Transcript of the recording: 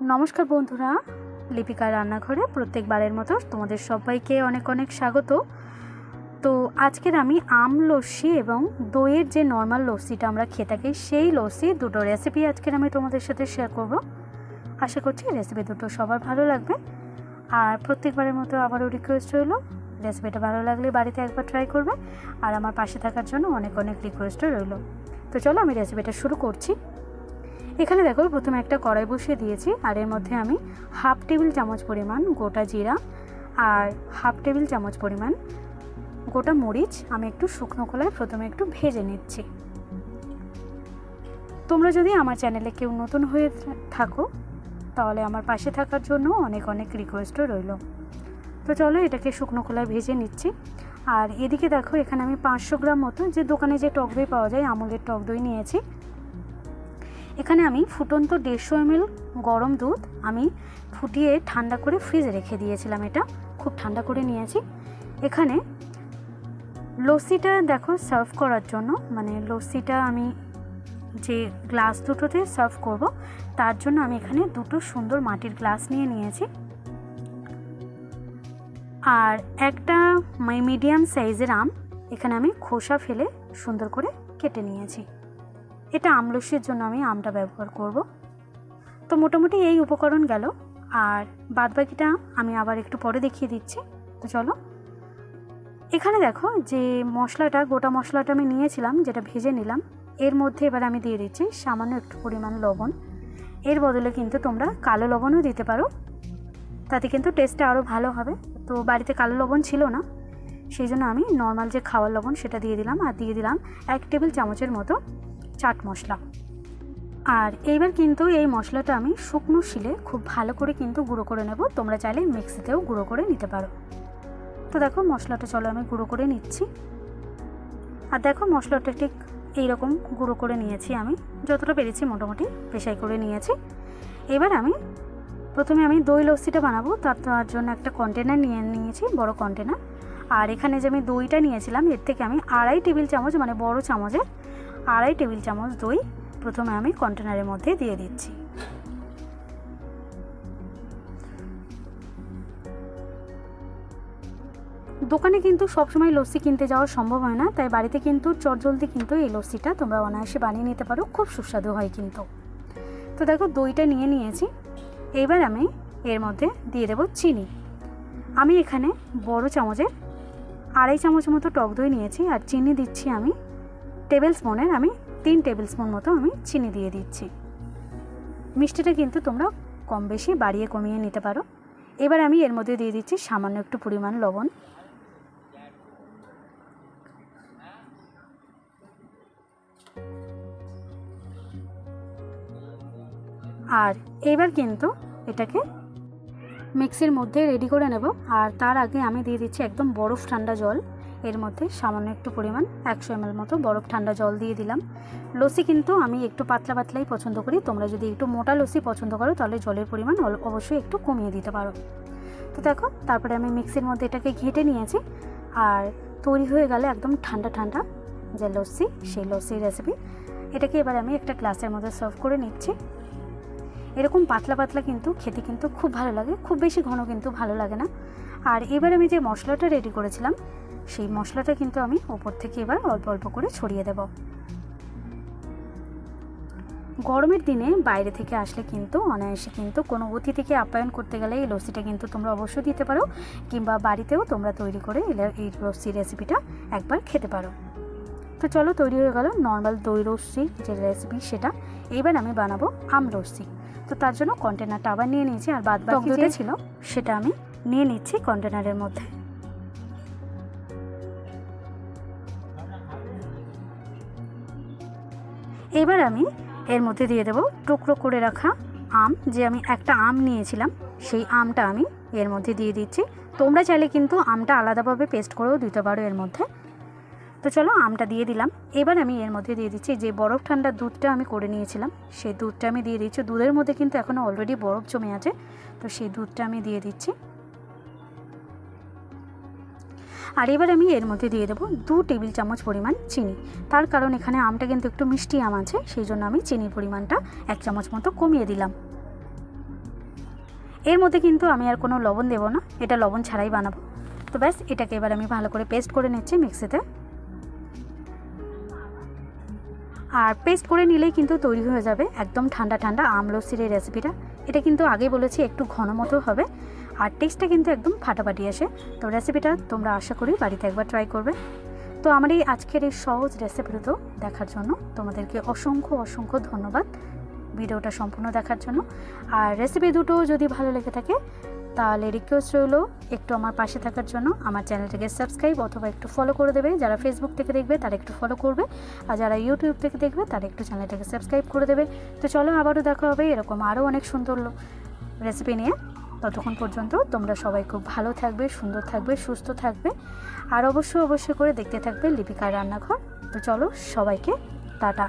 নমস্কার বন্ধুরা, লিপিকার রান্নাঘরে প্রত্যেকবারের মতো তোমাদের সবাইকে অনেক অনেক স্বাগত। তো আজকের আমি আম লস্যি এবং দইয়ের যে নর্মাল লস্যিটা আমরা খেয়ে থাকি, সেই লস্যি দুটো রেসিপি আজকের আমি তোমাদের সাথে শেয়ার করব। আশা করছি রেসিপি দুটো সবার ভালো লাগবে। আর প্রত্যেকবারের মতো আবারও রিকোয়েস্ট রইল রেসিপিটা ভালো লাগলে বাড়িতে একবার ট্রাই করবে, আর আমার পাশে থাকার জন্য অনেক অনেক রিকোয়েস্টও রইল। তো চলো আমি রেসিপিটা শুরু করছি। এখানে দেখো, প্রথমে একটা কড়াই বসিয়ে দিয়েছি, আর এর মধ্যে আমি হাফ টেবিল চামচ পরিমাণ গোটা জিরা আর হাফ টেবিল চামচ পরিমাণ গোটা মরিচ আমি একটু শুকনো খোলায় প্রথমে একটু ভেজে নিচ্ছি। তোমরা যদি আমার চ্যানেলে কেউ নতুন হয়ে থাকো, তাহলে আমার পাশে থাকার জন্য অনেক অনেক রিকোয়েস্টও রইল। তো চলো এটাকে শুকনো খোলায় ভেজে নিচ্ছি। আর এদিকে দেখো, এখানে আমি পাঁচশো গ্রাম মতো, যে দোকানে যে টক দই পাওয়া যায়, আমুলের টক দই নিয়েছি। এখানে আমি ফুটন্ত দেড়শো এমএল গরম দুধ আমি ফুটিয়ে ঠান্ডা করে ফ্রিজে রেখে দিয়েছিলাম এটা। খুব ঠান্ডা করে নিয়েছি। এখানে লস্যিটা দেখো সার্ভ করার জন্য মানে লস্যিটা আমি যে গ্লাস দুটোতে সার্ভ করব, তার জন্য আমি এখানে দুটো সুন্দর মাটির গ্লাস নিয়ে নিয়েছি। আর একটা মিডিয়াম সাইজের আম এখানে আমি খোসা ফেলে সুন্দর করে কেটে নিয়েছি। এটা আমলসির জন্য আমি আমটা ব্যবহার করব। তো মোটামুটি এই উপকরণ গেল। আর বাদবাকিটা আমি আবার একটু পরে দেখিয়ে দিচ্ছি। তো চলো। এখানে দেখো যে মশলাটা, গোটা মশলাটা আমি নিয়েছিলাম, যেটা ভেজে নিলাম। এর মধ্যে এবার আমি দিয়ে দিচ্ছি সামান্য একটু পরিমাণ লবণ। এর বদলে কিন্তু তোমরা কালো লবণও দিতে পারো। তাতে কিন্তু টেস্টটা আরও ভালো হবে। তো বাড়িতে কালো লবণ ছিল না। সেই জন্য আমি নর্মাল যে খাওয়ার লবণ সেটা দিয়ে দিলাম। আর দিয়ে দিলাম এক টেবিল চামচের মতো চাট মশলা। আর এইবার কিন্তু এই মশলাটা আমি শুকনো শিলে খুব ভালো করে কিন্তু গুঁড়ো করে নেব। তোমরা চাইলে মিক্সিতেও গুঁড়ো করে নিতে পারো। তো দেখো মশলাটা, চলো আমি গুঁড়ো করে নিচ্ছি। আর দেখো মশলাটা ঠিক এইরকম গুঁড়ো করে নিয়েছি আমি। যতটা পেরেছি মোটামুটি পেশাই করে নিয়েছি। এবার আমি প্রথমে আমি দই লস্যিটা বানাবো। তার তার জন্য একটা কন্টেনার নিয়ে নিয়েছি, বড় কন্টেনার আর এখানে যে আমি দইটা নিয়েছিলাম, এর থেকে আমি আড়াই টেবিল চামচ মানে বড় চামচের আড়াই টেবিল চামচ দই প্রথমে আমি কন্টেনারের মধ্যে দিয়ে দিচ্ছি। দোকানে কিন্তু সবসময় লস্যি কিনতে যাওয়া সম্ভব হয় না, তাই বাড়িতে কিন্তু চটজলদি কিন্তু এই লস্যিটা তোমরা অনায়াসে বানিয়ে নিতে পারো, খুব সুস্বাদু হয় কিন্তু। তো দেখো, দইটা নিয়ে নিয়েছি। এবার আমি এর মধ্যে দিয়ে দেবো চিনি। আমি এখানে বড় চামচের আড়াই চামচ মতো টক দই নিয়েছি, আর চিনি দিচ্ছি আমি টেবিল স্পুনের আমি তিন টেবিল স্পুন মতো আমি চিনি দিয়ে দিচ্ছি। মিষ্টিটা কিন্তু তোমরা কম বেশি বাড়িয়ে কমিয়ে নিতে পারো। এবার আমি এর মধ্যে দিয়ে দিচ্ছি সামান্য একটু পরিমাণ লবণ। আর এবার কিন্তু এটাকে মিক্সির মধ্যে রেডি করে নেব। আর তার আগে আমি দিয়ে দিচ্ছি একদম বরফ ঠান্ডা জল। এর মধ্যে সামান্য একটু পরিমাণ একশো এমএল মতো বরফ ঠান্ডা জল দিয়ে দিলাম। লস্যি কিন্তু আমি একটু পাতলা পাতলাই পছন্দ করি। তোমরা যদি একটু মোটা লস্যি পছন্দ করো, তাহলে জলের পরিমাণ অবশ্যই একটু কমিয়ে দিতে পারো। তো দেখো, তারপরে আমি মিক্সির মধ্যে এটাকে ঘেঁটে নিয়েছি। আর তৈরি হয়ে গেলে একদম ঠান্ডা ঠান্ডা যে লস্যি, সেই লস্যির রেসিপি এটাকে এবার আমি একটা গ্লাসের মধ্যে সার্ভ করে নিচ্ছি। এরকম পাতলা পাতলা কিন্তু খেতে কিন্তু খুব ভালো লাগে। খুব বেশি ঘন কিন্তু ভালো লাগে না। আর এবার আমি যে মশলাটা রেডি করেছিলাম সেই মশলাটা কিন্তু আমি ওপর থেকে এবার অল্প অল্প করে ছড়িয়ে দেব। গরমের দিনে বাইরে থেকে আসলে কিন্তু অনায়াসে কিন্তু কোনো অতিথিকে আপ্যায়ন করতে গেলে এই লস্যিটা কিন্তু তোমরা অবশ্যই দিতে পারো কিংবা বাড়িতেও তোমরা তৈরি করে এই- এই লস্যি রেসিপিটা একবার খেতে পারো। তো চলো তৈরি হয়ে গেল নর্মাল দই লস্যি যে রেসিপি সেটা। এইবার আমি বানাবো আম লস্যি তো তার জন্য কন্টেনারটা আবার নিয়ে নিয়েছি আর বাদ বাকি যেটা ছিল? সেটা আমি নিয়ে নিচ্ছি কন্টেনারের মধ্যে। এবার আমি এর মধ্যে দিয়ে দেবো টুকরো করে রাখা আম, যে আমি একটা আম নিয়েছিলাম, সেই আমটা আমি এর মধ্যে দিয়ে দিচ্ছি। তোমরা চাইলে কিন্তু আমটা আলাদাভাবে পেস্ট করেও দিতে পারো এর মধ্যে। তো চলো আমটা দিয়ে দিলাম। এবার আমি এর মধ্যে দিয়ে দিচ্ছি যে বরফ ঠান্ডা দুধটা আমি করে নিয়েছিলাম, সেই দুধটা আমি দিয়ে দিচ্ছি। দুধের মধ্যে কিন্তু এখনও অলরেডি বরফ জমে আছে, তো সেই দুধটা আমি দিয়ে দিচ্ছি। আর এবার আমি এর মধ্যে দিয়ে দেবো দু টেবিল চামচ পরিমাণ চিনি। তার কারণ এখানে আমটা কিন্তু একটু মিষ্টি আম আছে, সেই জন্য আমি চিনির পরিমাণটা এক চামচ মতো কমিয়ে দিলাম। এর মধ্যে কিন্তু আমি আর কোনো লবণ দেবো না, এটা লবণ ছাড়াই বানাবো। তো ব্যাস, এটাকে এবার আমি ভালো করে পেস্ট করে নিচ্ছি মিক্সিতে। আর পেস্ট করে নিলেই কিন্তু তৈরি হয়ে যাবে একদম ঠান্ডা ঠান্ডা আমলসির এই রেসিপিটা। এটা কিন্তু আগে বলেছি একটু ঘন মতো হবে। আর টেস্টটা কিন্তু একদম ফাটাফাটি আসে। তো রেসিপিটা তোমরা আশা করি বাড়িতে একবার ট্রাই করবে। তো আমার এই আজকের এই সহজ রেসিপিটা দেখার জন্য তোমাদেরকে অসংখ্য অসংখ্য ধন্যবাদ ভিডিওটা সম্পূর্ণ দেখার জন্য। আর রেসিপি দুটো যদি ভালো লেগে থাকে, তাহলে রিকোয়েস্ট রইল একটু আমার পাশে থাকার জন্য। আমার চ্যানেলটাকে সাবস্ক্রাইব অথবা একটু ফলো করে দেবে। যারা ফেসবুক থেকে দেখবে, তারা একটু ফলো করবে। আর যারা ইউটিউব থেকে দেখবে, তারা একটু চ্যানেলটাকে সাবস্ক্রাইব করে দেবে। তো চলো আবারও দেখা হবে এরকম আরও অনেক সুন্দর রেসিপি নিয়ে। ততক্ষণ পর্যন্ত তোমরা সবাই খুব ভালো থাকবে, সুন্দর থাকবে, সুস্থ থাকবে। আর অবশ্যই অবশ্যই করে দেখতে থাকবে লিপিকার রান্নাঘর। তো চলো সবাইকে টাটা।